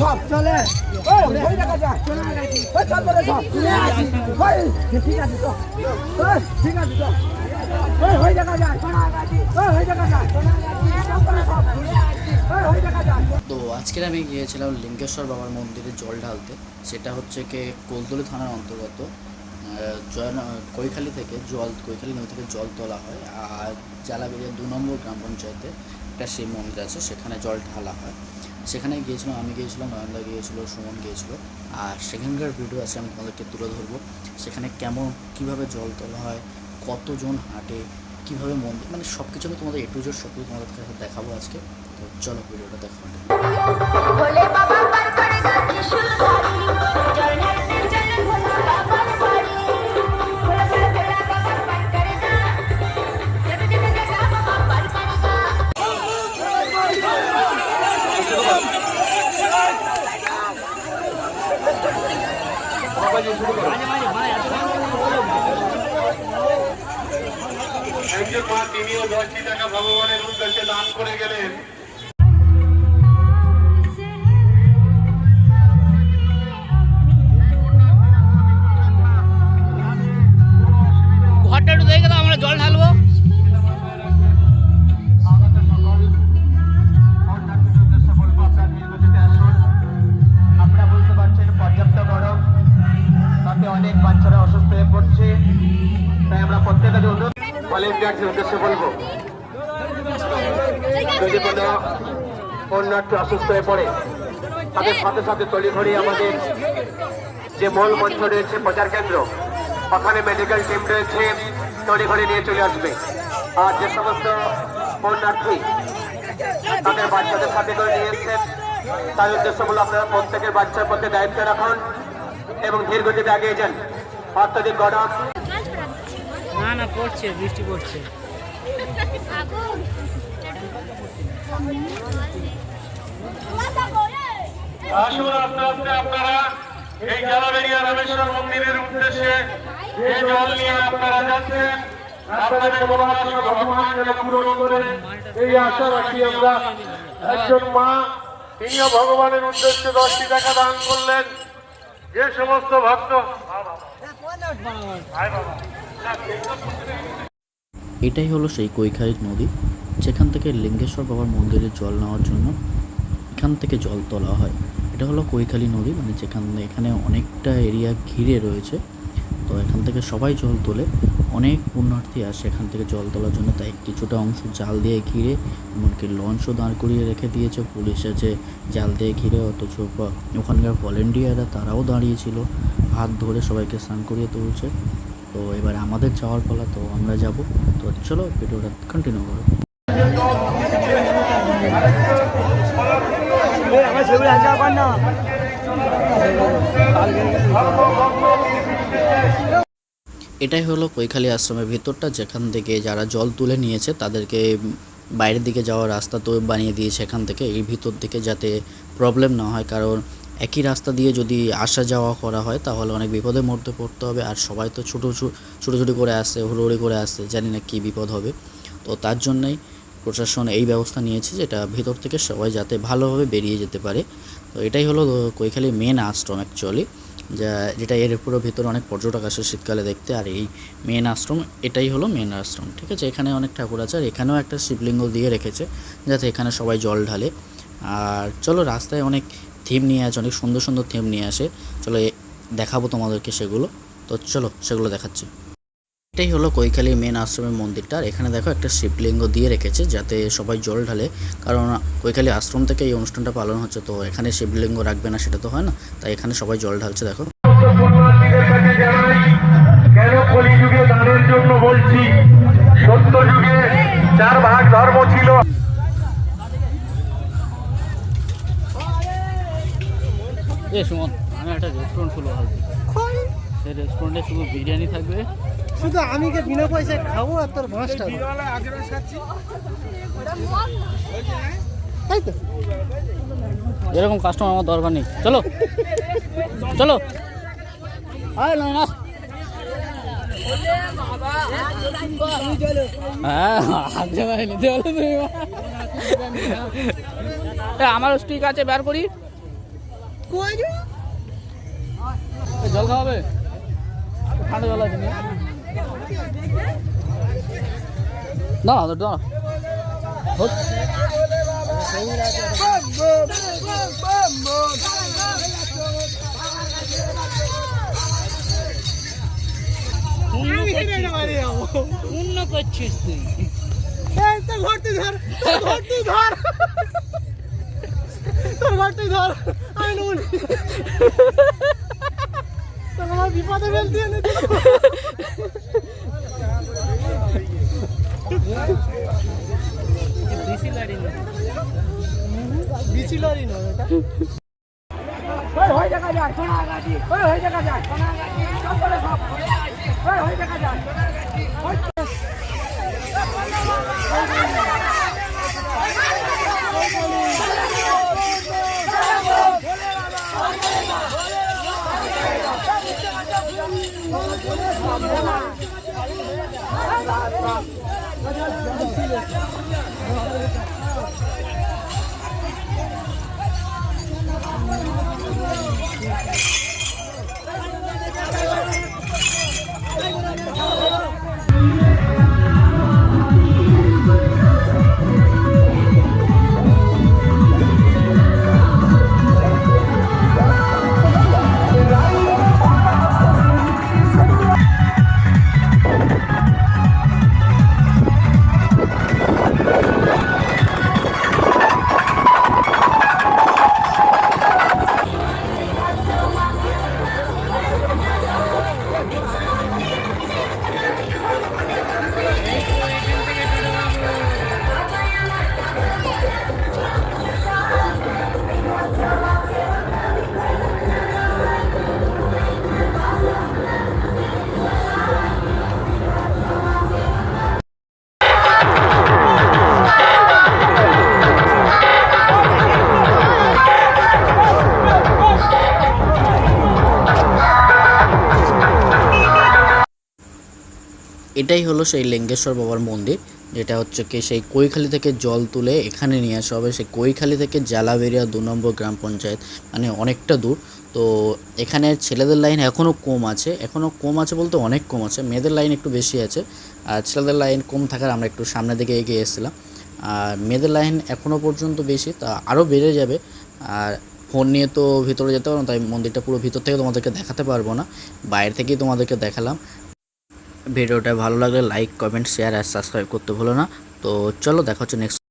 সব, চলে। ওই দেখা যায় ওই চল বলে সব। ওই ঠিক আছে তো ঠিক আছে তো তো আজকের আমি গিয়েছিলাম লিঙ্গেশ্বর বাবার মন্দিরে জল ঢালতে। সেটা হচ্ছে কি কোলতলি থানার অন্তর্গত। জয়ন, কৈখালি থেকে জল, কৈখালি নদী থেকে জল তোলা হয়। আর জালাবেরিয়া দু নম্বর গ্রাম পঞ্চায়েতে একটা শিব মন্দির আছে, সেখানে জল ঢালা হয়। সেখানে গিয়েছিলাম, আমি গিয়েছিলাম, নয়নদা গিয়েছিল, সুমন গিয়েছিল। আর সেখানকার ভিডিও আছে, আমি তোমাদেরকে তুলে ধরবো। সেখানে কেমন, কীভাবে জল তোলা হয় কতজন হাঁটে কীভাবে মন মানে সব কিছু আমি তোমাদের একটু জোর সব কিছু তোমাদের কাছে দেখাবো আজকে। তো চলো ভিডিওটা দেখো। ভোলে বাবা পার একজন মা তিনিও দশটি টাকা ভগবানের উদ্দেশ্যে দান করে গেলেন। অনেক বাচ্চারা অসুস্থ হয়ে পড়ছে, তাই আমরা প্রত্যেকের অনুরোধ ভলেন্টিয়ার্সের উদ্দেশ্যে বলব, যদি কোনো পুণ্যার্থী অসুস্থ হয়ে পড়ে, তাদের সাথে সাথে তড়িঘড়ি আমাদের যে মূল মঞ্চ রয়েছে, প্রচার কেন্দ্র, ওখানে মেডিকেল টিম রয়েছে, তড়িঘড়ি নিয়ে চলে আসবে। আর যে সমস্ত পুণ্যার্থী তাদের বাচ্চাদের সাথে করে নিয়ে এসছেন তার উদ্দেশ্য হলো আপনারা প্রত্যেকের বাচ্চার প্রতি দায়িত্ব রাখুন। এবং ধীর গতিতে এগিয়ে যান অত্যধিক গরম না না পড়ছে বৃষ্টি পড়ছে। আসুন আস্তে আস্তে আপনারা এই জালাবেরিয়া রামেশ্বর মন্দিরের উদ্দেশ্যে যে জল নিয়ে আপনারা যাচ্ছেন আপনাদের মনোবাসনা ভগবান যেন পূরণ করেন এই আশা রাখি আমরা। একজন মা তিনিও ভগবানের উদ্দেশ্যে দশটি টাকা দান করলেন। যে সমস্ত ভক্ত এটাই হলো সেই কৈখালী নদী, যেখান থেকে লিঙ্গেশ্বর বাবার মন্দিরে জল নেওয়ার জন্য এখান থেকে জল তোলা হয়। এটা হলো কৈখালী নদী মানে যেখানে এখানে অনেকটা এরিয়া ঘিরে রয়েছে। তো এখান থেকে সবাই জল তোলে। অনেক পুণ্যার্থী আসে এখান থেকে জল তোলার জন্য তাই কিছুটা অংশ জাল দিয়ে ঘিরে, এমনকি লঞ্চও দাঁড় করিয়ে রেখে দিয়েছে পুলিশ। আছে জাল দিয়ে ঘিরে অথচ ওখানকার ভলেন্টিয়াররা তারাও দাঁড়িয়েছিল। হাত ধরে সবাইকে স্নান করিয়ে তুলছে। তো এবার আমাদের যাওয়ার পালা, তো আমরা যাব। তো চলো, ভিডিওটা কন্টিনিউ করো। আমার ছবি আছে না। এটাই হলো কৈখালী আশ্রমের ভিতরটা, যেখান থেকে যারা জল তুলে নিয়েছে তাদেরকে বাইরের দিকে যাওয়ার রাস্তা তো বানিয়ে দিয়েছে এখান থেকে। এই ভিতর দিকে যাতে প্রবলেম না হয়, কারণ একই রাস্তা দিয়ে যদি আসা যাওয়া করা হয় তাহলে অনেক বিপদের মধ্যে পড়তে হবে। আর সবাই তো ছোটো ছোটো ছোটো করে আসছে হুড়োহুড়ি করে আসছে, জানি না কী বিপদ হবে। তো তার জন্যই প্রশাসন এই ব্যবস্থা নিয়েছে যেটা ভিতর থেকে সবাই যাতে ভালোভাবে বেরিয়ে যেতে পারে। তো এটাই হলো কৈখালী মেন আশ্রম অ্যাকচুয়ালি যা, যেটা এর পুরো ভিতরে অনেক পর্যটক আসে শীতকালে দেখতে, আর এই মেন আশ্রম, এটাই হলো মেন আশ্রম, ঠিক আছে? এখানে অনেক ঠাকুর আছে, আর এখানেও একটা শিবলিঙ্গ দিয়ে রেখেছে, যাতে এখানে সবাই জল ঢালে। আর চলো, রাস্তায় অনেক থিম নিয়ে আসে অনেক সুন্দর সুন্দর থিম নিয়ে আসে। চলো দেখাবো তোমাদেরকে সেগুলো। তো চলো, সেগুলো দেখাচ্ছি। এটাই হলো কৈখালী মেন আশ্রমের মন্দিরটা। আর এখানে দেখো একটা শিবলিঙ্গ দিয়ে রেখেছে যাতে সবাই জল ঢালে। কারণ কৈখালী আশ্রম থেকে এই অনুষ্ঠানটা পালন হচ্ছে তো এখানে শিবলিঙ্গ রাখবে না সেটা তো হয় না। তাই এখানে সবাই জল ঢালছে দেখো। পুণ্যার্থীদের কাছে জানাই কেন কলিযুগে দানের জন্য বলছি? সত্য যুগে চার ভাগ ধর্ম ছিল। এ সুমন আমি একটা রেস্টুরেন্ট খুলবো ভাবছি। সেই রেস্টুরেন্টে শুধু বিরিয়ানি থাকবে শুধু আমি কে বিনা পয়সায় খাব আর তোর মাছটা তাই তো। এরকম কাস্টমার আমার দরকার নেই। চলো। চলো। আরে না না হ্যাঁ হাতে ভাই নিতে হলো তুমি। এ, আমারও স্টিক আছে বের করি এ, জল খাওয়াবে ঠান্ডা জল আছে নিয়ে। না না না হোক। পূর্ণ করছিস ওই হয়ে দেখা যায় সোনাগাছি ওই হয়ে দেখা যায় সোনা গাছি সব করে সব ওই হয়ে দেখা যায় Thank you. এটাই হলো সেই লিঙ্গেশ্বর বাবার মন্দির, যেটা হচ্ছে কি সেই কৈখালি থেকে জল তুলে এখানে নিয়ে আসা হবে। সেই কৈখালি থেকে জালাবেরিয়া দু নম্বর গ্রাম পঞ্চায়েত মানে অনেকটা দূর। তো এখানে ছেলেদের লাইন এখনও কম আছে। এখনও কম আছে বলতে অনেক কম আছে। মেয়েদের লাইন একটু বেশি আছে। আর ছেলেদের লাইন কম থাকার আমরা একটু সামনের দিকে এগিয়ে এসেছিলাম। আর মেয়েদের লাইন এখনও পর্যন্ত বেশি, তা আরও বেড়ে যাবে। আর ফোন নিয়ে তো ভিতরে যেতে পারব না, তাই মন্দিরটা পুরো ভিতর থেকে তোমাদেরকে দেখাতে পারব না। বাইরে থেকেই তোমাদেরকে দেখালাম। ভিডিওটা ভালো লাগলে লাইক কমেন্ট শেয়ার আর সাবস্ক্রাইব করতে ভুলো না। তো চলো দেখা হচ্ছে নেক্সট